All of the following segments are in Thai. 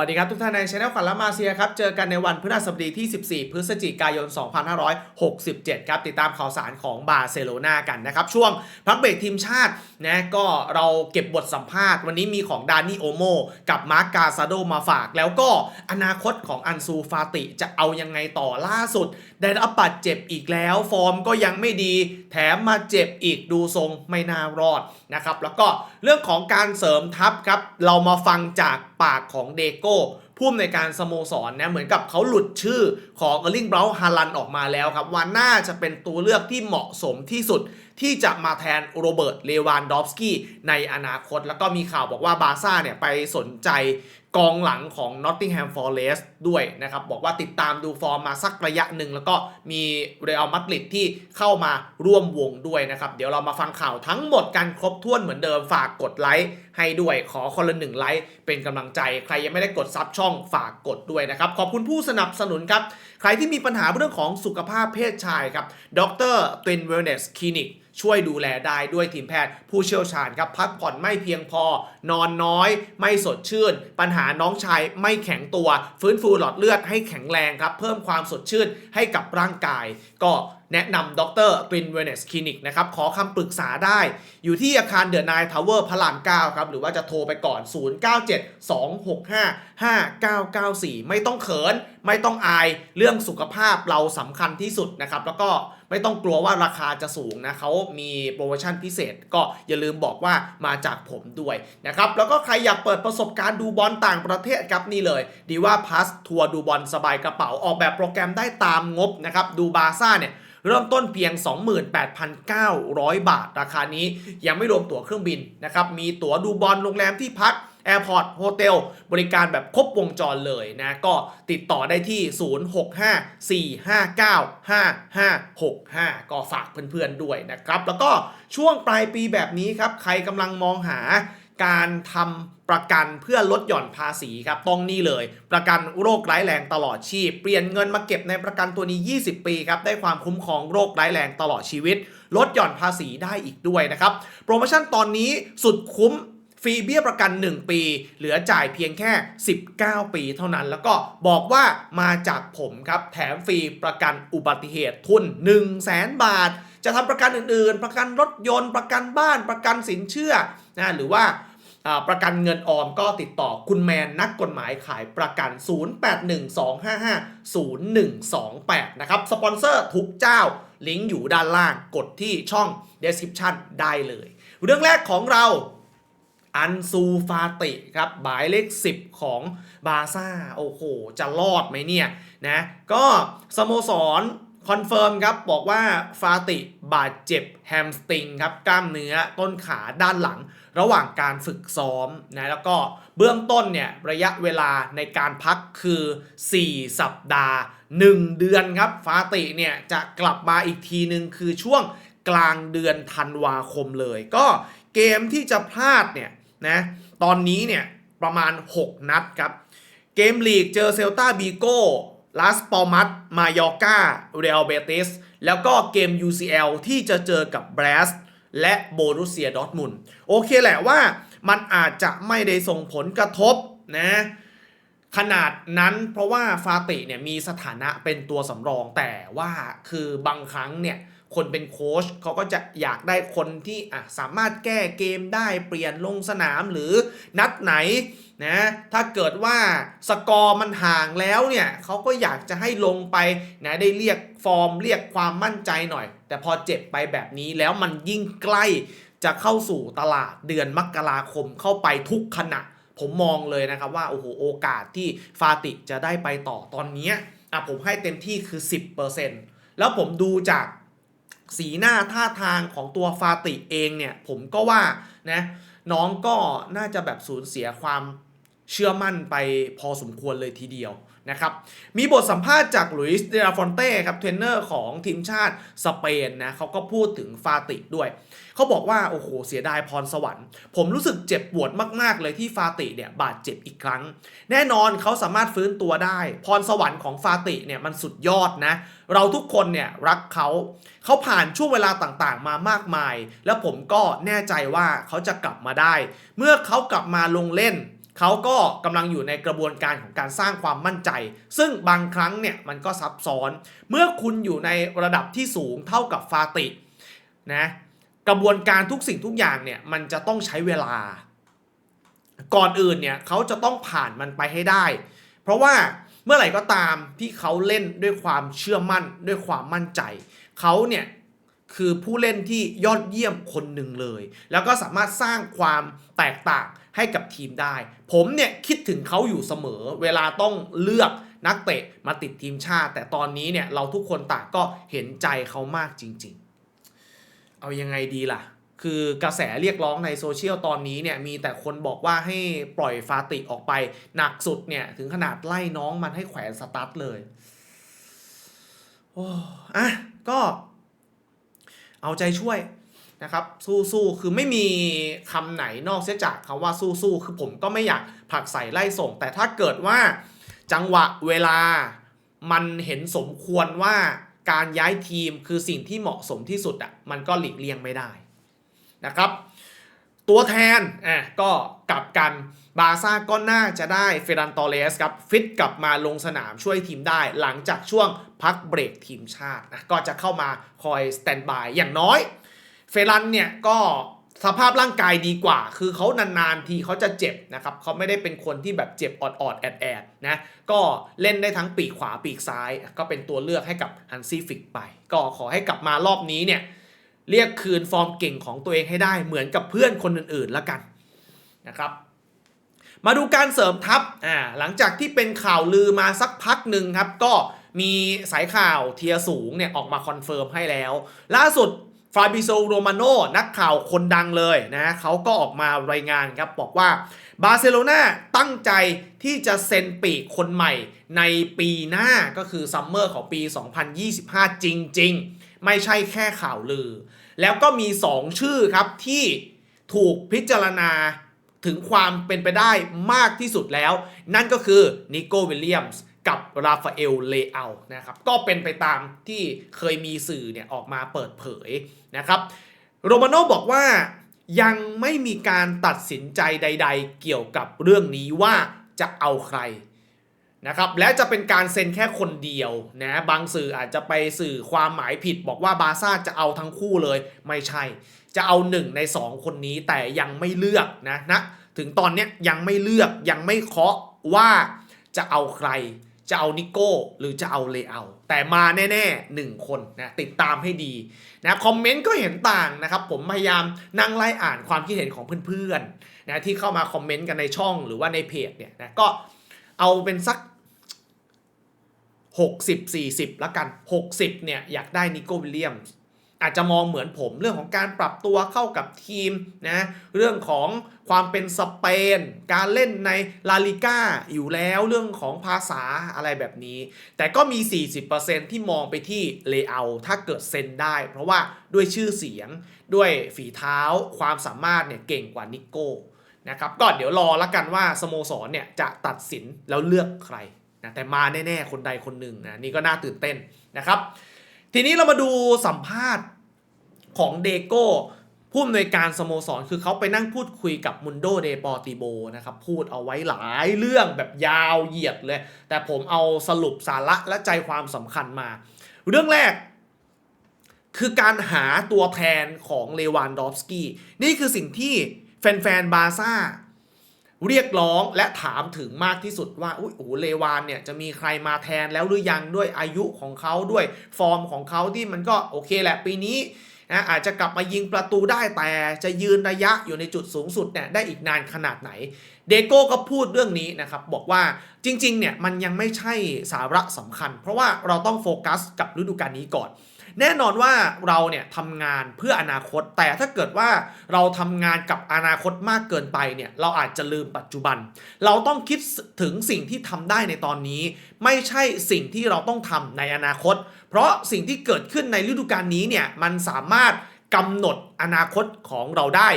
สวัสดีครับ ทุกท่านในช anel ขวัญละมาเซียครับ เจอกันในวันพฤหัสบดีที่ 14 พฤศจิกายน 2567 ครับ ติดตามข่าวสารของบาร์เซโลนากันนะครับ ช่วงพักเบรกทีมชาตินะก็เราเก็บบทสัมภาษณ์ วันนี้มีของดานี่โอโมกับมาร์กกาซาโดมาฝาก แล้วก็อนาคตของอันซูฟาติจะเอายังไงต่อล่าสุด ได้รับบาดเจ็บอีกแล้ว ฟอร์มก็ยังไม่ดี แถมมาเจ็บอีกดูทรงไม่น่ารอดนะครับแล้วก็เรื่องของการเสริมทัพครับเรามาฟังจากปากของเดโกผู้อำนวยการสโมสรนะเหมือนกับเขาหลุดชื่อ ของเออร์ลิงเบราฮาลันออกมาแล้วครับว่าน่าจะเป็นตัวเลือกที่เหมาะสมที่สุดที่จะมาแทนโรเบิร์ตเลวานดอฟสกี้ในอนาคต แล้วก็มีข่าวบอกว่าบาร์ซ่าเนี่ยไปสนใจกองหลังของ Nottingham Forest ด้วยนะครับ บอกว่าติดตามดูฟอร์มมาสักระยะหนึ่ง แล้วก็มีเรอัลมาดริดที่เข้ามาร่วมวงด้วยนะครับ เดี๋ยวเรามาฟังข่าวทั้งหมดกันครบถ้วนเหมือนเดิมฝากกดไลค์ให้ด้วยขอคนละหนึ่งไลค์เป็นกำลังใจ ใครยังไม่ได้กดซับช่องฝากกดด้วยนะครับ ขอบคุณผู้สนับสนุนครับ ใครที่มีปัญหาเรื่องของสุขภาพเพศชายครับดรตินเวลเนสคลินิกช่วยดูแลได้ด้วยทีมแพทย์ผู้เชี่ยวชาญครับพักผ่อนไม่เพียงพอ นอนน้อย ไม่สดชื่น ปัญหาน้องชายไม่แข็งตัว ฟื้นฟูหลอดเลือดให้แข็งแรงครับ เพิ่มความสดชื่นให้กับร่างกาย ก็ แนะนำดรกรินเวเนสคลินิกนะครับ ขอคำปรึกษาได้ อยู่ที่อาคารเดอะนายทาวเวอร์พระราม9ครับ หรือว่าจะโทรไปก่อน 0972655994 ไม่ต้องเขิน ไม่ต้องอาย เรื่องสุขภาพเราสำคัญที่สุดนะครับ แล้วก็ไม่ต้องกลัวว่าราคาจะสูงนะเขามีโปรโมชั่นพิเศษ ก็อย่าลืมบอกว่ามาจากผมด้วยนะครับ แล้วก็ใครอยากเปิดประสบการณ์ดูบอลต่างประเทศครับนี่เลย ดีว่าพาสทัวร์ดูบอลสบายกระเป๋าออกแบบโปรแกรมได้ตามงบนะครับ ดูบาร์ซ่าเนี่ย เริ่มต้นเพียง 28,900 บาท ราคานี้ยังไม่รวมตั๋วเครื่องบินนะครับ มีตั๋วดูบอลโรงแรมที่พักแอร์พอร์ตโฮเทลบริการแบบครบวงจรเลยนะ ก็ติดต่อได้ที่ 0654595565 ก็ฝากเพื่อนๆด้วยนะครับ แล้วก็ช่วงปลายปีแบบนี้ครับ ใครกำลังมองหา การทำประกันเพื่อลดหย่อนภาษีครับต้องนี่เลย ประกันโรคร้ายแรงตลอดชีพ เปลี่ยนเงินมาเก็บในประกันตัวนี้ 20 ปีครับได้ความคุ้มครองโรคร้ายแรงตลอดชีวิต ลดหย่อนภาษีได้อีกด้วยนะครับโปรโมชั่นตอนนี้สุดคุ้มฟรีเบี้ยประกัน 1 ปี เหลือจ่ายเพียงแค่ 19 ปีเท่านั้น แล้วก็บอกว่ามาจากผมครับแถมฟรีประกันอุบัติเหตุทุน 1 0 0 0 0แบาท จะทำประกันอื่นๆ ประกันรถยนต์ ประกันบ้าน ประกันสินเชื่อนะหรือว่า ประกันเงินออมก็ติดต่อคุณแมนนักกฎหมายขายประกัน 0812550128 นะครับ สปอนเซอร์ทุกเจ้าลิงก์อยู่ด้านล่างกดที่ช่อง description ได้เลย เรื่องแรกของเราอันซูฟาติครับหมายเลข 10 ของบาซ่า โอ้โห จะรอดไหมเนี่ยนะก็สโมสรคอนเฟิร์มครับ บอกว่าฟาติบาดเจ็บแฮมสตริงครับ กล้ามเนื้อต้นขาด้านหลัง ระหว่างการฝึกซ้อมนะแล้วก็เบื้องต้นเนี่ยระยะเวลาในการพักคือ 4 สัปดาห์ 1 เดือนครับฟาติเนี่ยจะกลับมาอีกทีนึงคือช่วงกลางเดือนธันวาคมเลย ก็เกมที่จะพลาดเนี่ยนะตอนนี้เนี่ยประมาณ 6 นัดครับ เกมลีกเจอเซลตาบีโก้ลาสปอมัตมายอกาเรอัลเบติสแล้วก็เกม UCL ที่จะเจอกับแบรส และโบรุเซียดอทมุนโอเคแหละว่ามันอาจจะไม่ได้ส่งผลกระทบนะขนาดนั้นเพราะว่าฟาติเนี่ยมีสถานะเป็นตัวสำรองแต่ว่าคือบางครั้งเนี่ยคนเป็นโค้ชเขาก็จะอยากได้คนที่อะสามารถแก้เกมได้เปลี่ยนลงสนามหรือนัดไหนนะถ้าเกิดว่าสกอร์มันห่างแล้วเนี่ยเขาก็อยากจะให้ลงไปนะได้เรียกฟอร์มเรียกความมั่นใจหน่อย แต่พอเจ็บไปแบบนี้แล้วมันยิ่งใกล้จะเข้าสู่ตลาดเดือนมกราคมเข้าไปทุกขณะ ผมมองเลยนะครับว่าโอ้โหโอกาสที่ฟาติจะได้ไปต่อตอนนี้อะผมให้เต็มที่คือ 10%แล้วผมดูจากสีหน้าท่าทางของตัวฟาติเองเนี่ยผมก็ว่านะน้องก็น่าจะแบบสูญเสียความเชื่อมั่นไปพอสมควรเลยทีเดียว นะครับ มีบทสัมภาษณ์จากลุยส์เดลาฟอนเต้ครับเทรนเนอร์ของทีมชาติสเปนนะเขาก็พูดถึงฟาติด้วย เขาบอกว่า โอ้โห เสียดายพรสวรรค์ ผมรู้สึกเจ็บปวดมาก ๆ เลยที่ฟาติเนี่ยบาดเจ็บอีกครั้ง แน่นอนเขาสามารถฟื้นตัวได้ พรสวรรค์ของฟาติเนี่ยมันสุดยอดนะ เราทุกคนเนี่ยรักเขา เขาผ่านช่วงเวลาต่างๆ มามากมาย แล้วผมก็แน่ใจว่าเขาจะกลับมาได้ เมื่อเขากลับมาลงเล่น เขาก็กำลังอยู่ในกระบวนการของการสร้างความมั่นใจ ซึ่งบางครั้งเนี่ยมันก็ซับซ้อน เมื่อคุณอยู่ในระดับที่สูงเท่ากับฟาตินะกระบวนการทุกสิ่งทุกอย่างเนี่ยมันจะต้องใช้เวลา ก่อนอื่นเนี่ยเขาจะต้องผ่านมันไปให้ได้ เพราะว่าเมื่อไหร่ก็ตามที่เขาเล่นด้วยความเชื่อมั่นด้วยความมั่นใจ เขาเนี่ยคือผู้เล่นที่ยอดเยี่ยมคนหนึ่งเลย แล้วก็สามารถสร้างความแตกต่าง ให้กับทีมได้ ผมเนี่ยคิดถึงเขาอยู่เสมอ เวลาต้องเลือกนักเตะมาติดทีมชาติ แต่ตอนนี้เนี่ยเราทุกคนต่างก็เห็นใจเขามากจริง ๆ เอายังไงดีล่ะ คือกระแสเรียกร้องในโซเชียลตอนนี้เนี่ยมีแต่คนบอกว่าให้ปล่อยฟาติออกไป หนักสุดเนี่ยถึงขนาดไล่น้องมันให้แขวนสตาร์ทเลยโอ้อะก็เอาใจช่วย นะครับสู้ๆคือไม่มีคำไหนนอกเสียจากคำว่าสู้ๆคือผมก็ไม่อยากผักใส่ไล่ส่ง แต่ถ้าเกิดว่าจังหวะเวลามันเห็นสมควรว่าการย้ายทีมคือสิ่งที่เหมาะสมที่สุดอะ่ะมันก็หลีกเลี่ยงไม่ได้นะครับ ตัวแทนอะก็กลับกันบาซ่าก็น่าจะได้เฟรันตอเรสครับฟิตกลับมาลงสนามช่วยทีมได้หลังจากช่วงพักเบรกทีมชาตินะก็จะเข้ามาคอยสแตนบายอย่างน้อย เฟรันเนี่ยก็สภาพร่างกายดีกว่า คือเขานานๆทีเขาจะเจ็บนะครับเขาไม่ได้เป็นคนที่แบบเจ็บออดๆแอดๆนะ ก็เล่นได้ทั้งปีกขวาปีกซ้าย ก็เป็นตัวเลือกให้กับฮันซี่ฟิกไป ก็ขอให้กลับมารอบนี้เนี่ยเรียกคืนฟอร์มเก่งของตัวเองให้ได้เหมือนกับเพื่อนคนอื่นๆแล้วกันนะครับมาดูการเสริมทัพอ่าหลังจากที่เป็นข่าวลือมาสักพักหนึ่งครับ ก็มีสายข่าวเทียสูงเนี่ยออกมาคอนเฟิร์มให้แล้ว ล่าสุด ฟาบิโซโรมาโนนักข่าวคนดังเลยนะเขาก็ออกมารายงานครับบอกว่าบาร์เซโลนาตั้งใจที่จะเซ็นปีกคนใหม่ในปีหน้าก็คือซัมเมอร์ของปี 2025 จริง ๆ ไม่ใช่แค่ข่าวลือ แล้วก็มี 2 ชื่อครับที่ถูกพิจารณาถึงความเป็นไปได้มากที่สุดแล้ว นั่นก็คือนิโก้วิลเลียมส์ กับราฟาเอลเลอานะครับก็เป็นไปตามที่เคยมีสื่อเนี่ยออกมาเปิดเผยนะครับโรมาโนบอกว่ายังไม่มีการตัดสินใจใด ๆ เกี่ยวกับเรื่องนี้ว่าจะเอาใครนะครับและจะเป็นการเซ็นแค่คนเดียวนะบางสื่ออาจจะไปสื่อความหมายผิดบอกว่าบาซ่าจะเอาทั้งคู่เลยไม่ใช่ จะเอาหนึ่งในสองคนนี้แต่ยังไม่เลือกนะนะถึงตอนนี้ยังไม่เลือกยังไม่เคาะว่าจะเอาใคร จะเอานิโก้หรือจะเอาเลเอาแต่มาแน่ๆหนึ่งคนนะติดตามให้ดีนะคอมเมนต์ก็เห็นต่างนะครับ ผมพยายามนั่งไล่อ่านความคิดเห็นของเพื่อนๆนะที่เข้ามาคอมเมนต์กันในช่องหรือว่าในเพจเนี่ยนะก็เอาเป็นสัก 60 40ละกัน 60เนี่ยอยากได้นิโก้วิลเลียม อาจจะมองเหมือนผมเรื่องของการปรับตัวเข้ากับทีมนะเรื่องของความเป็นสเปน การเล่นในลาลิก้าอยู่แล้วเรื่องของภาษาอะไรแบบนี้ แต่ก็มี 40%ที่มองไปที่เลเยอร์ถ้าเกิดเซ็นได้ เพราะว่าด้วยชื่อเสียงด้วยฝีเท้าความสามารถเนี่ยเก่งกว่านิโก้นะครับก็เดี๋ยวรอละกันว่าสโมสรเนี่ยจะตัดสินแล้วเลือกใครนะแต่มาแน่ ๆ คนใดคนหนึ่งนะนี่ก็น่าตื่นเต้นนะครับ ทีนี้เรามาดูสัมภาษณ์ของเดโก้ผู้อำนวยการสโมสรคือเขาไปนั่งพูดคุยกับมุนโดเดปอติโบนะครับ พูดเอาไว้หลายเรื่องแบบยาวเหยียดเลย แต่ผมเอาสรุปสาระและใจความสำคัญมา เรื่องแรก คือการหาตัวแทนของเลวานดอฟสกี้นี่คือสิ่งที่แฟนๆบาซ่า เรียกร้องและถามถึงมากที่สุดว่าอุ้ยโอ้เลวานเนี่ยจะมีใครมาแทนแล้วหรือยังด้วยอายุของเขาด้วยฟอร์มของเขาที่มันก็โอเคแหละปีนี้นะอาจจะกลับมายิงประตูได้แต่จะยืนระยะอยู่ในจุดสูงสุดเนี่ยได้อีกนานขนาดไหน เดโก้ก็พูดเรื่องนี้นะครับบอกว่าจริงๆเนี่ยมันยังไม่ใช่สาระสำคัญ เพราะว่าเราต้องโฟกัสกับฤดูกาลนี้ก่อน แน่นอนว่าเราเนี่ยทำงานเพื่ออนาคต แต่ถ้าเกิดว่าเราทำงานกับอนาคตมากเกินไปเนี่ยเราอาจจะลืมปัจจุบัน เราต้องคิดถึงสิ่งที่ทำได้ในตอนนี้ ไม่ใช่สิ่งที่เราต้องทำในอนาคต เพราะสิ่งที่เกิดขึ้นในฤดูกาลนี้เนี่ยมันสามารถ กำหนดอนาคตของเราได้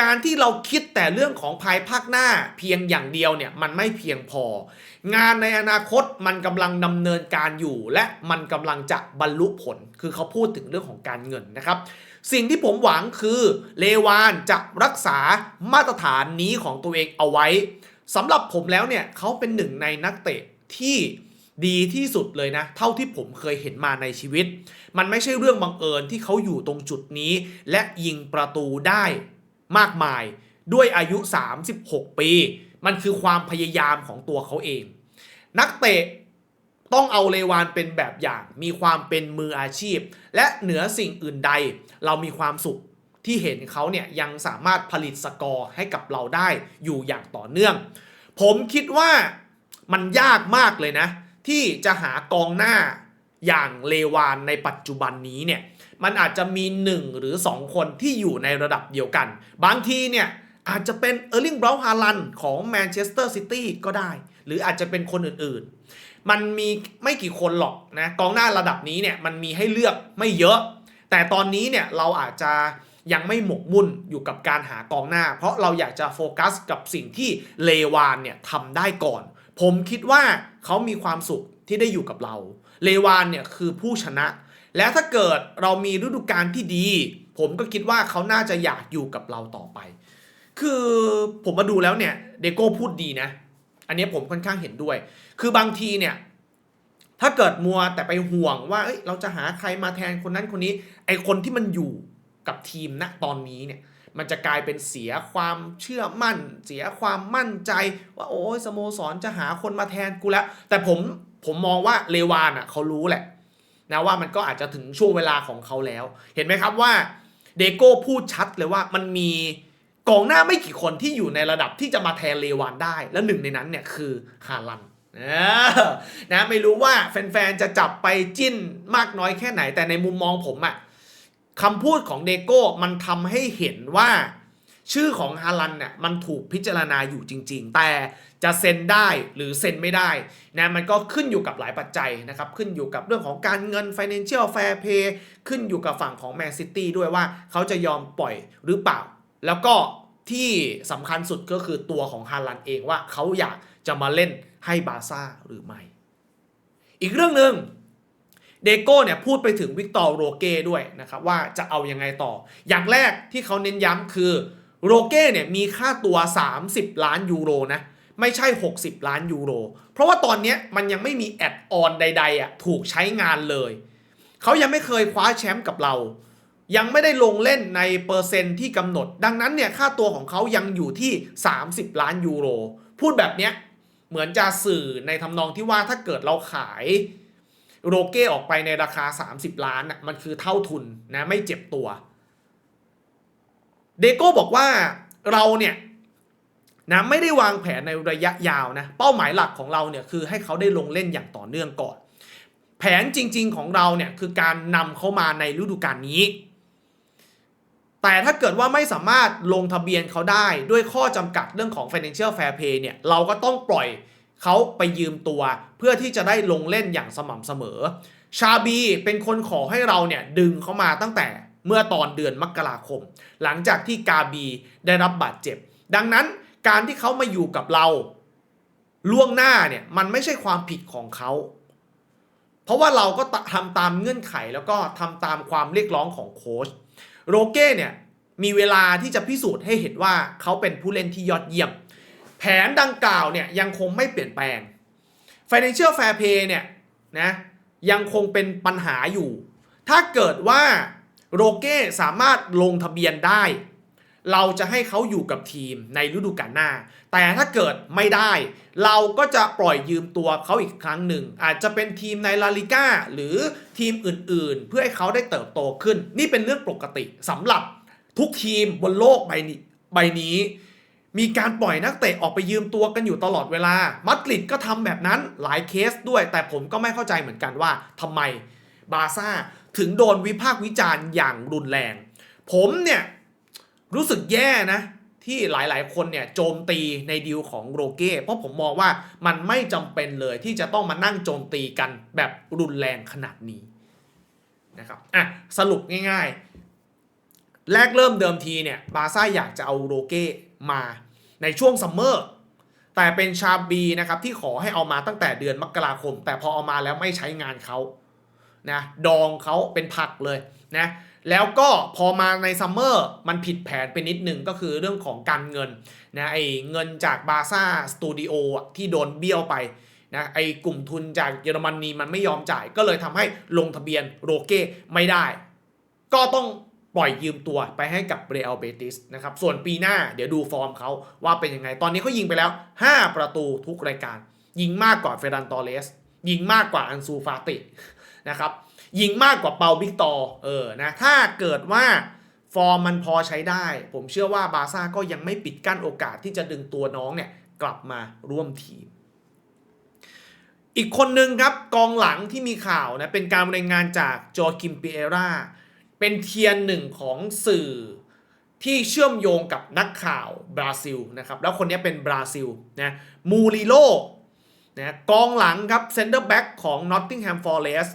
การที่เราคิดแต่เรื่องของภายภาคหน้าเพียงอย่างเดียวเนี่ยมันไม่เพียงพอ งานในอนาคตมันกำลังดำเนินการอยู่ และมันกำลังจะบรรลุผล คือเขาพูดถึงเรื่องของการเงินนะครับ สิ่งที่ผมหวังคือเลวานจะรักษามาตรฐานนี้ของตัวเองเอาไว้สำหรับผมแล้วเนี่ยเขาเป็นหนึ่งในนักเตะที่ ดีที่สุดเลยนะ เท่าที่ผมเคยเห็นมาในชีวิต มันไม่ใช่เรื่องบังเอิญที่เขาอยู่ตรงจุดนี้ และยิงประตูได้มากมายด้วยอายุ 36 ปี มันคือความพยายามของตัวเขาเอง นักเตะต้องเอาเลวานเป็นแบบอย่าง มีความเป็นมืออาชีพ และเหนือสิ่งอื่นใด เรามีความสุขที่เห็นเขาเนี่ยยังสามารถผลิตสกอร์ให้กับเราได้อยู่อย่างต่อเนื่อง ผมคิดว่ามันยากมากเลยนะ ที่จะหากองหน้าอย่างเลวานในปัจจุบันนี้เนี่ยมันอาจจะมี 1 หรือ 2 คนที่อยู่ในระดับเดียวกัน บางทีเนี่ยอาจจะเป็นเออร์ลิงบราวฮาลันของแมนเชสเตอร์ซิตี้ก็ได้ หรืออาจจะเป็นคนอื่นๆ มันมีไม่กี่คนหรอกนะกองหน้าระดับนี้เนี่ยมันมีให้เลือกไม่เยอะ แต่ตอนนี้เนี่ยเราอาจจะยังไม่หมกมุ่นอยู่กับการหากองหน้า เพราะเราอยากจะโฟกัสกับสิ่งที่เลวานเนี่ยทำได้ก่อน ผมคิดว่าเขามีความสุขที่ได้อยู่กับเรา เลวานเนี่ยคือผู้ชนะ และถ้าเกิดเรามีฤดูกาลที่ดี ผมก็คิดว่าเขาน่าจะอยากอยู่กับเราต่อไป คือผมมาดูแล้วเนี่ยเดโก้พูดดีนะ อันนี้ผมค่อนข้างเห็นด้วย คือบางทีเนี่ยถ้าเกิดมัวแต่ไปห่วงว่าเเราจะหาใครมาแทนคนนั้นคนนี้ ไอคนที่มันอยู่กับทีมณตอนนี้เนี่ย มันจะกลายเป็นเสียความเชื่อมั่น เสียความมั่นใจ ว่าโอ้ยสโมสรจะหาคนมาแทนกูแล้ว แต่ผมผมมองว่าเลวานอะเขารู้แหละนะว่ามันก็อาจจะถึงช่วงเวลาของเขาแล้ว เห็นไหมครับว่าเดโก้พูดชัดเลยว่ามันมีกองหน้าไม่กี่คนที่อยู่ในระดับที่จะมาแทนเลวานได้ และหนึ่งในนั้นเนี่ยคือฮาลันเออนะไม่รู้ว่าแฟนๆจะจับไปจิ้นมากน้อยแค่ไหนแต่ในมุมมองผมอะ คำพูดของเดโก้มันทำให้เห็นว่าชื่อของฮาลันเนี่ยมันถูกพิจารณาอยู่จริง ๆ แต่จะเซ็นได้หรือเซ็นไม่ได้นะมันก็ขึ้นอยู่กับหลายปัจจัยนะครับขึ้นอยู่กับเรื่องของการเงิน Financial Fair Play ขึ้นอยู่กับฝั่งของแมนซิตี้ด้วยว่าเขาจะยอมปล่อยหรือเปล่า แล้วก็ที่สำคัญสุดก็คือตัวของฮาลันเองว่าเขาอยากจะมาเล่นให้บาร์ซ่าหรือไม่ อีกเรื่องหนึ่ง เดโก้เนี่ยพูดไปถึงวิกตอร์โรเก้ด้วยนะครับว่าจะเอายังไงต่อ อย่างแรกที่เขาเน้นย้ำคือโรเก้เนี่ยมีค่าตัว 30 ล้านยูโรนะไม่ใช่ 60 ล้านยูโร เพราะว่าตอนนี้มันยังไม่มีแอดออนใดๆอะถูกใช้งานเลย เขายังไม่เคยคว้าแชมป์กับเรา ยังไม่ได้ลงเล่นในเปอร์เซ็นต์ที่กำหนด ดังนั้นเนี่ยค่าตัวของเขายังอยู่ที่ 30 ล้านยูโร พูดแบบเนี้ยเหมือนจะสื่อในทำนองที่ว่าถ้าเกิดเราขาย โรเก้ออกไปในราคา 30 ล้านน่ะมันคือเท่าทุนนะไม่เจ็บตัว เดโก้บอกว่าเราเนี่ยนะไม่ได้วางแผนในระยะยาวนะเป้าหมายหลักของเราเนี่ยคือให้เขาได้ลงเล่นอย่างต่อเนื่องก่อน แผนจริง ๆของเราเนี่ยคือการนำเขามาในฤดูกาลนี้ แต่ถ้าเกิดว่าไม่สามารถลงทะเบียนเขาได้ด้วยข้อจำกัดเรื่องของ Financial Fair Play เนี่ยเราก็ต้องปล่อย เขาไปยืมตัว เพื่อที่จะได้ลงเล่นอย่างสม่ำเสมอ ชาบีเป็นคนขอให้เราเนี่ยดึงเขามาตั้งแต่เมื่อตอนเดือนมกราคม หลังจากที่กาบีได้รับบาดเจ็บ ดังนั้นการที่เขามาอยู่กับเราล่วงหน้าเนี่ยมันไม่ใช่ความผิดของเขาเพราะว่าเราก็ทำตามเงื่อนไขแล้วก็ทำตามความเรียกร้องของโค้ชโรเก้เนี่ยมีเวลาที่จะพิสูจน์ให้เห็นว่าเขาเป็นผู้เล่นที่ยอดเยี่ยม แผนดังกล่าวเนี่ยยังคงไม่เปลี่ยนแปลง Financial Fair Play เนี่ยนะยังคงเป็นปัญหาอยู่ ถ้าเกิดว่าโรเก้สามารถลงทะเบียนได้ เราจะให้เขาอยู่กับทีมในฤดูกาลหน้า แต่ถ้าเกิดไม่ได้ เราก็จะปล่อยยืมตัวเขาอีกครั้งหนึ่ง อาจจะเป็นทีมในลาลิก้าหรือทีมอื่นๆ เพื่อให้เขาได้เติบโตขึ้น นี่เป็นเรื่องปกติสำหรับทุกทีมบนโลกใบนี้ใบนี้ มีการปล่อยนักเตะออกไปยืมตัวกันอยู่ตลอดเวลา มัดริดก็ทำแบบนั้นหลายเคสด้วย แต่ผมก็ไม่เข้าใจเหมือนกันว่าทำไมบาซ่าถึงโดนวิพากษ์วิจารณ์อย่างรุนแรง ผมเนี่ยรู้สึกแย่นะ ที่หลายๆ คนเนี่ยโจมตีในดีลของโรเก้เพราะผมมองว่ามันไม่จำเป็นเลยที่จะต้องมานั่งโจมตีกันแบบรุนแรงขนาดนี้นะครับอะสรุปง่าย ๆ แรกเริ่มเดิมทีเนี่ยบาซ่าอยากจะเอาโรเก้ มาในช่วงซัมเมอร์แต่เป็นชาบีนะครับที่ขอให้เอามาตั้งแต่เดือนมกราคม แต่พอเอามาแล้วไม่ใช้งานเขานะดองเขาเป็นผักเลยนะแล้วก็พอมาในซัมเมอร์มันผิดแผนไปนิดหนึ่งก็คือเรื่องของการเงินนะไอ้เงินจากบาซ่าสตูดิโอที่โดนเบี้ยวไปนะไอ้กลุ่มทุนจากเยอรมนีมันไม่ยอมจ่ายก็เลยทำให้ลงทะเบียนโรเก้ไม่ได้ ก็ต้อง ปล่อยยืมตัวไปให้กับเรอัลเบติสนะครับ ส่วนปีหน้าเดี๋ยวดูฟอร์มเขาว่าเป็นยังไง ตอนนี้เขายิงไปแล้ว 5 ประตูทุกรายการ ยิงมากกว่าเฟรันตอเลส ยิงมากกว่าอันซูฟาตินะครับ ยิงมากกว่าเปาบิกตอร์เออ นะ ถ้าเกิดว่าฟอร์มมันพอใช้ได้ ผมเชื่อว่าบาซ่าก็ยังไม่ปิดกั้นโอกาสที่จะดึงตัวน้องเนี่ยกลับมาร่วมทีม อีกคนนึงครับกองหลังที่มีข่าวนะเป็นการรายงานจากโจคิมปิเอรา เป็นเทียนหนึ่งของสื่อที่เชื่อมโยงกับนักข่าวบราซิลนะครับแล้วคนนี้เป็นบราซิลนะมูริโลนะกองหลังครับเซนเตอร์แบ็กของ Nottingham Forest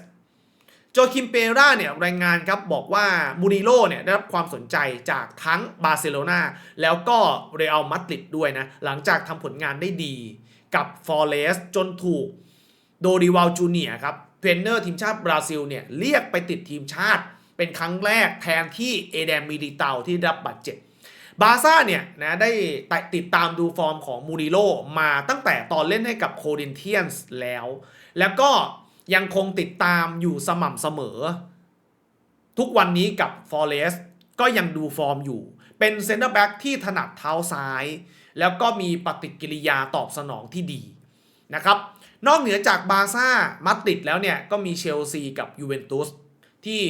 โจคิมเปราเนี่ยรายงานครับบอกว่ามูริโลเนี่ยได้รับความสนใจจากทั้งบาร์เซโลนาแล้วก็เรอัลมาดริดด้วยนะหลังจากทำผลงานได้ดีกับฟอร์เรสจนถูกโดริวาลจูเนียครับเทรนเนอร์ทีมชาติบราซิลเนี่ยเรียกไปติดทีมชาติ เป็นครั้งแรกแทนที่เอเดมมิลิเตาที่รับบาดเจ็บบาซ่าเนี่ยนะได้ติดตามดูฟอร์มของมูริโลมาตั้งแต่ตอนเล่นให้กับโคดินเทียนส์แล้ว แล้วก็ยังคงติดตามอยู่สม่ำเสมอ ทุกวันนี้กับฟอร์เรสก็ยังดูฟอร์มอยู่ เป็นเซนเตอร์แบ็กที่ถนัดเท้าซ้าย แล้วก็มีปฏิกิริยาตอบสนองที่ดีนะครับ นอกเหนือจากบาซ่ามาดริดแล้วเนี่ยก็มีเชลซีกับยูเวนตุสที่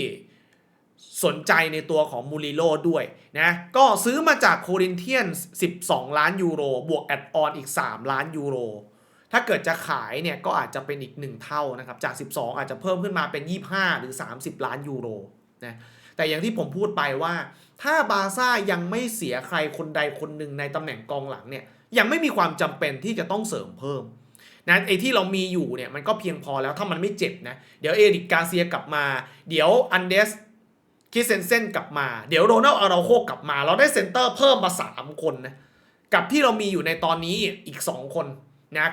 สนใจในตัวของมูริโลด้วยนะก็ซื้อมาจากโครินเทียน 12 ล้านยูโร บวกแอดออนอีก 3 ล้านยูโร ถ้าเกิดจะขายเนี่ยก็อาจจะเป็นอีก 1 เท่านะครับ จาก 12 อาจจะเพิ่มขึ้นมาเป็น 25 หรือ 30 ล้านยูโรนะแต่อย่างที่ผมพูดไปว่า ถ้าบาร์ซ่ายังไม่เสียใครคนใดคนหนึ่งในตำแหน่งกองหลังเนี่ยยังไม่มีความจำเป็นที่จะต้องเสริมเพิ่มนะไอ้ที่เรามีอยู่เนี่ยมันก็เพียงพอแล้วถ้ามันไม่เจ็บนะเดี๋ยวเอริกกาเซียกลับมา เดี๋ยวอันเดส คิเซนเซนกลับมา เดี๋ยวโรนัลอาราโคกลับมา เราได้เซนเตอร์เพิ่มมา 3 คนนะ กับที่เรามีอยู่ในตอนนี้อีก 2 คนนะ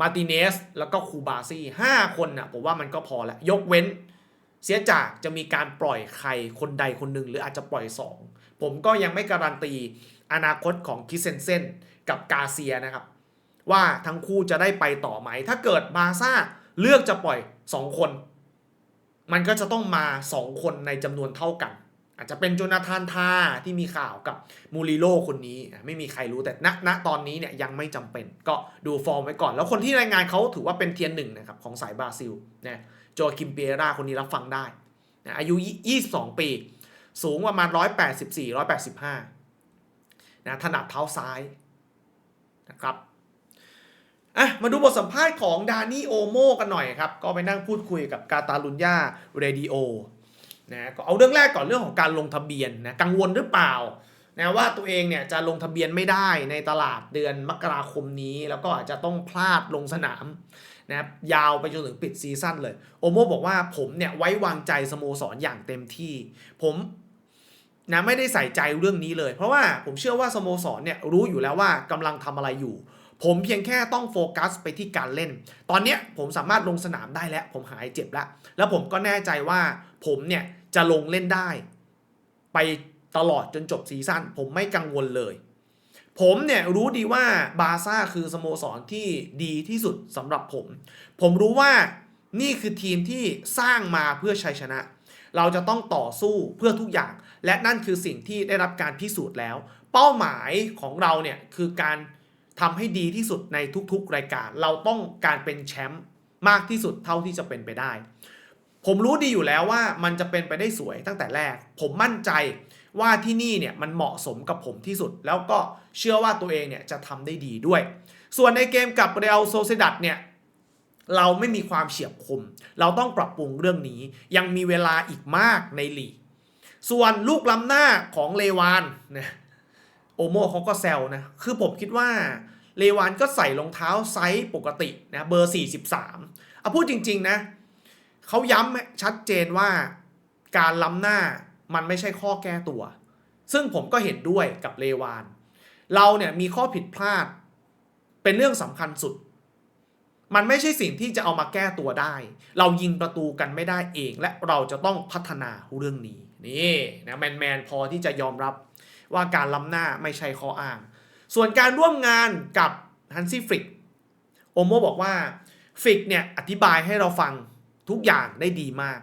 มาติเนสแล้วก็คูบาซี่5คนนะผมว่ามันก็พอแล้ว ยกเว้น เสียจากจะมีการปล่อยใครคนใดคนหนึ่งหรืออาจจะปล่อย 2 ผมก็ยังไม่การันตีอนาคตของคิเซนเซนกับกาเซียนะครับ ว่าทั้งคู่จะได้ไปต่อไหม ถ้าเกิดบาซ่าเลือกจะปล่อย 2 คน มันก็จะต้องมา 2 คนในจำนวนเท่ากัน อาจจะเป็นโจนาธานทาที่มีข่าวกับมูริโลคนนี้ ไม่มีใครรู้แต่ณณตอนนี้เนี่ยยังไม่จำเป็น ก็ดูฟอร์มไว้ก่อน แล้วคนที่รายงานเขาถือว่าเป็นเทียนหนึ่งนะครับของสายบราซิลนะโจคิมเปียราคนนี้รับฟังได้นะอายุ 22 ปี สูงประมาณ 184 185นะถนัดเท้าซ้ายนะครับ อะมาดูบทสัมภาษณ์ของดานี่โอโมกันหน่อยครับ ก็ไปนั่งพูดคุยกับกาตาลุญญาเรดิโอนะก็เอาเรื่องแรกก่อนเรื่องของการลงทะเบียนนะกังวลหรือเปล่านะว่าตัวเองเนี่ยจะลงทะเบียนไม่ได้ในตลาดเดือนมกราคมนี้ แล้วก็อาจจะต้องพลาดลงสนามนะยาวไปจนถึงปิดซีซั่นเลย โอโมบอกว่าผมเนี่ยไว้วางใจสโมสรอย่างเต็มที่ ผมนะไม่ได้ใส่ใจเรื่องนี้เลย เพราะว่าผมเชื่อว่าสโมสรเนี่ยรู้อยู่แล้วว่ากำลังทำอะไรอยู่ ผมเพียงแค่ต้องโฟกัสไปที่การเล่น ตอนนี้ผมสามารถลงสนามได้แล้ว ผมหายเจ็บแล้ว แล้วผมก็แน่ใจว่าผมเนี่ยจะลงเล่นได้ ไปตลอดจนจบซีซั่นผมไม่กังวลเลย ผมเนี่ยรู้ดีว่าบาซ่าคือสโมสรที่ดีที่สุดสำหรับผม ผมรู้ว่านี่คือทีมที่สร้างมาเพื่อชัยชนะ เราจะต้องต่อสู้เพื่อทุกอย่าง และนั่นคือสิ่งที่ได้รับการพิสูจน์แล้ว เป้าหมายของเราเนี่ยคือการ ทำให้ดีที่สุดในทุกๆ รายการ เราต้องการเป็นแชมป์มากที่สุดเท่าที่จะเป็นไปได้ ผมรู้ดีอยู่แล้วว่ามันจะเป็นไปได้สวยตั้งแต่แรก ผมมั่นใจว่าที่นี่เนี่ยมันเหมาะสมกับผมที่สุด แล้วก็เชื่อว่าตัวเองเนี่ยจะทำได้ดีด้วย ส่วนในเกมกับเรอัลโซเซดัดเนี่ยเราไม่มีความเฉียบคม เราต้องปรับปรุงเรื่องนี้ ยังมีเวลาอีกมากในลีกส่วนลูกล้ำหน้าของเลวานเนะ โอโมเขาก็แซวนะ คือผมคิดว่าเลวานก็ใส่รองเท้าไซส์ปกตินะเบอร์ 43เอาพูดจริง ๆ นะ เขาย้ำชัดเจนว่าการล้ำหน้ามันไม่ใช่ข้อแก้ตัว ซึ่งผมก็เห็นด้วยกับเลวาน เราเนี่ยมีข้อผิดพลาด เป็นเรื่องสำคัญสุด มันไม่ใช่สิ่งที่จะเอามาแก้ตัวได้ เรายิงประตูกันไม่ได้เอง และเราจะต้องพัฒนาเรื่องนี้ นี่นะแมนแมนพอที่จะยอมรับ ว่าการล้ำหน้าไม่ใช่ข้ออ้าง ส่วนการร่วมงานกับฮันซี่ฟริกโอโมบอกว่าฟริกเนี่ยอธิบายให้เราฟังทุกอย่างได้ดีมาก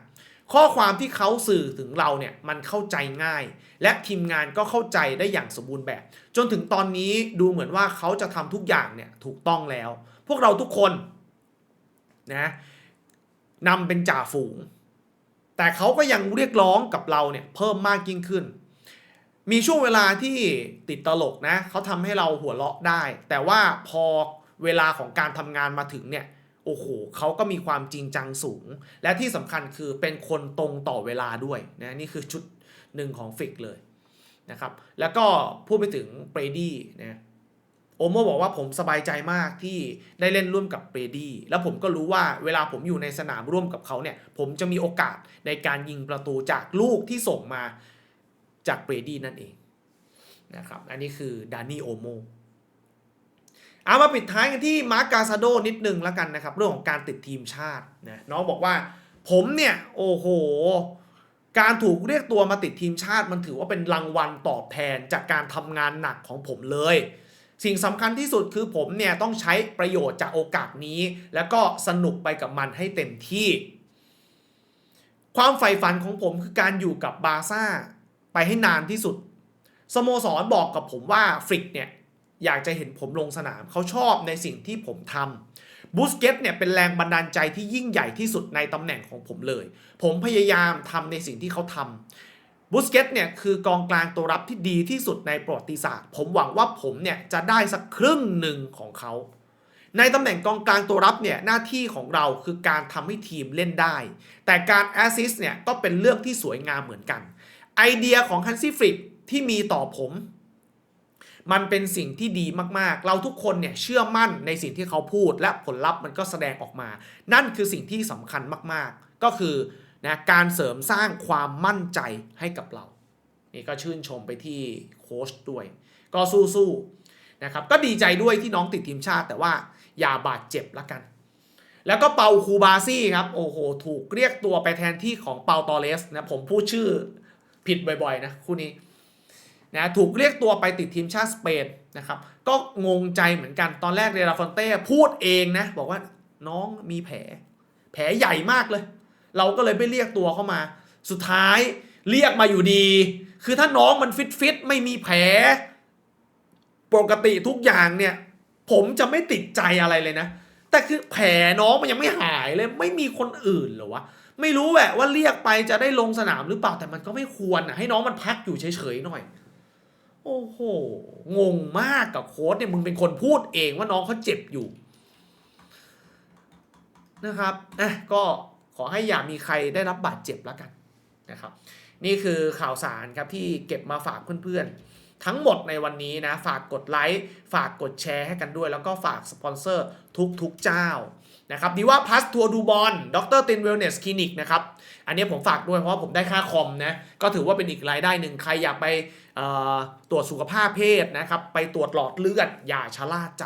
ข้อความที่เขาสื่อถึงเราเนี่ยมันเข้าใจง่าย และทีมงานก็เข้าใจได้อย่างสมบูรณ์แบบ จนถึงตอนนี้ดูเหมือนว่าเขาจะทำทุกอย่างเนี่ยถูกต้องแล้ว พวกเราทุกคนนะนำเป็นจ่าฝูง แต่เขาก็ยังเรียกร้องกับเราเนี่ยเพิ่มมากยิ่งขึ้น มีช่วงเวลาที่ติดตลกนะเขาทำให้เราหัวเราะได้ แต่ว่าพอเวลาของการทำงานมาถึงเนี่ยโอ้โหเขาก็มีความจริงจังสูง และที่สำคัญคือเป็นคนตรงต่อเวลาด้วยนะนี่คือชุดหนึ่งของฟิกเลยนะครับแล้วก็พูดไปถึงเบรดี้นะโอโมบอกว่าผมสบายใจมากที่ได้เล่นร่วมกับเบรดี้แล้วผมก็รู้ว่าเวลาผมอยู่ในสนามร่วมกับเขาเนี่ย ผมจะมีโอกาสในการยิงประตูจากลูกที่ส่งมา จากเบรดี้นั่นเองนะครับ อันนี้คือดานี่โอโมเอามาปิดท้ายกันที่มาร์กกาซาโดนิดนึงแล้วกันนะครับ เรื่องของการติดทีมชาตินะน้องบอกว่า ผมเนี่ยโอ้โห การถูกเรียกตัวมาติดทีมชาติ มันถือว่าเป็นรางวัลตอบแทนจากการทำงานหนักของผมเลย สิ่งสำคัญที่สุดคือผมเนี่ยต้องใช้ประโยชน์จากโอกาสนี้ แล้วก็สนุกไปกับมันให้เต็มที่ ความใฝ่ฝันของผมคือการอยู่กับบาร์ซ่า ไปให้นานที่สุด สโมสรบอกกับผมว่าฟริกเนี่ยอยากจะเห็นผมลงสนาม เขาชอบในสิ่งที่ผมทำบูสเกตเนี่ยเป็นแรงบันดาลใจที่ยิ่งใหญ่ที่สุดในตำแหน่งของผมเลย ผมพยายามทำในสิ่งที่เขาทำบูสเกตเนี่ยคือกองกลางตัวรับที่ดีที่สุดในประวัติศาสตร์ ผมหวังว่าผมเนี่ยจะได้สักครึ่งหนึ่งของเขา ในตำแหน่งกองกลางตัวรับเนี่ยหน้าที่ของเราคือการทำให้ทีมเล่นได้ แต่การแอสซิสต์เนี่ยก็เป็นเรื่องที่สวยงามเหมือนกัน ไอเดียของฮันซี่ฟริกที่มีต่อผม มันเป็นสิ่งที่ดีมากๆ เราทุกคนเนี่ยเชื่อมั่นในสิ่งที่เขาพูด และผลลัพธ์มันก็แสดงออกมา นั่นคือสิ่งที่สำคัญมากๆ ก็คือนะการเสริมสร้างความมั่นใจให้กับเรา นี่ก็ชื่นชมไปที่โค้ชด้วย ก็สู้ๆนะครับก็ดีใจด้วยที่น้องติดทีมชาติ แต่ว่าอย่าบาดเจ็บละกัน แล้วก็เปาคูบาซี่ครับโอ้โหถูกเรียกตัวไปแทนที่ของเปาตอเลสนะผมพูดชื่อ ผิดบ่อยๆนะคู่นี้นะถูกเรียกตัวไปติดทีมชาติสเปนนะครับ ก็งงใจเหมือนกันตอนแรกเรราฟอนเต้พูดเองนะ บอกว่าน้องมีแผล แผลใหญ่มากเลย เราก็เลยไปเรียกตัวเข้ามา สุดท้ายเรียกมาอยู่ดี คือถ้าน้องมันฟิตฟิตไม่มีแผล ปกติทุกอย่างเนี่ย ผมจะไม่ติดใจอะไรเลยนะ แต่คือแผลน้องมันยังไม่หายเลย ไม่มีคนอื่นเหรอวะ ไม่รู้แหละว่าเรียกไปจะได้ลงสนามหรือเปล่าแต่มันก็ไม่ควรนะให้น้องมันพักอยู่เฉยๆหน่อย โอ้โหงงมากกับโค้ดเนี่ยมึงเป็นคนพูดเองว่าน้องเขาเจ็บอยู่ นะครับอะก็ขอให้อย่ามีใครได้รับบาดเจ็บแล้วกันนะครับ นี่คือข่าวสารครับที่เก็บมาฝากเพื่อนๆ ทั้งหมดในวันนี้นะ ฝากกดไลค์ฝากกดแชร์ให้กันด้วย แล้วก็ฝากสปอนเซอร์ทุกๆเจ้า นะครับดีว่าพัสทัวร์ดูบอลดรตินเวลเนสคลินิกนะครับ อันนี้ผมฝากด้วยเพราะผมได้ค่าคอมนะ ก็ถือว่าเป็นอีกรายได้หนึ่งใครอยากไปตรวจสุขภาพเพศนะครับ ไปตรวจหลอดเลือด อย่าชะล่าใจ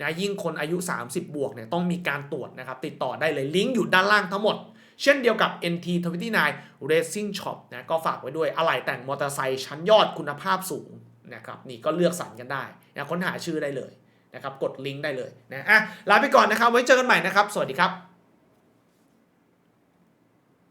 นะยิ่งคนอายุ 30 บวกเนี่ยต้องมีการตรวจนะครับ ติดต่อได้เลยลิงก์อยู่ด้านล่างทั้งหมด เช่นเดียวกับ NT29 Racing Shop นะก็ฝากไว้ด้วยอะไหล่แต่งมอเตอร์ไซค์ชั้นยอดคุณภาพสูงนะครับนี่ก็เลือกสรรกันได้นะค้นหาชื่อได้เลย นะครับกดลิงก์ได้เลยนะอะลาไปก่อนนะครับไว้เจอกันใหม่นะครับ สวัสดีครับ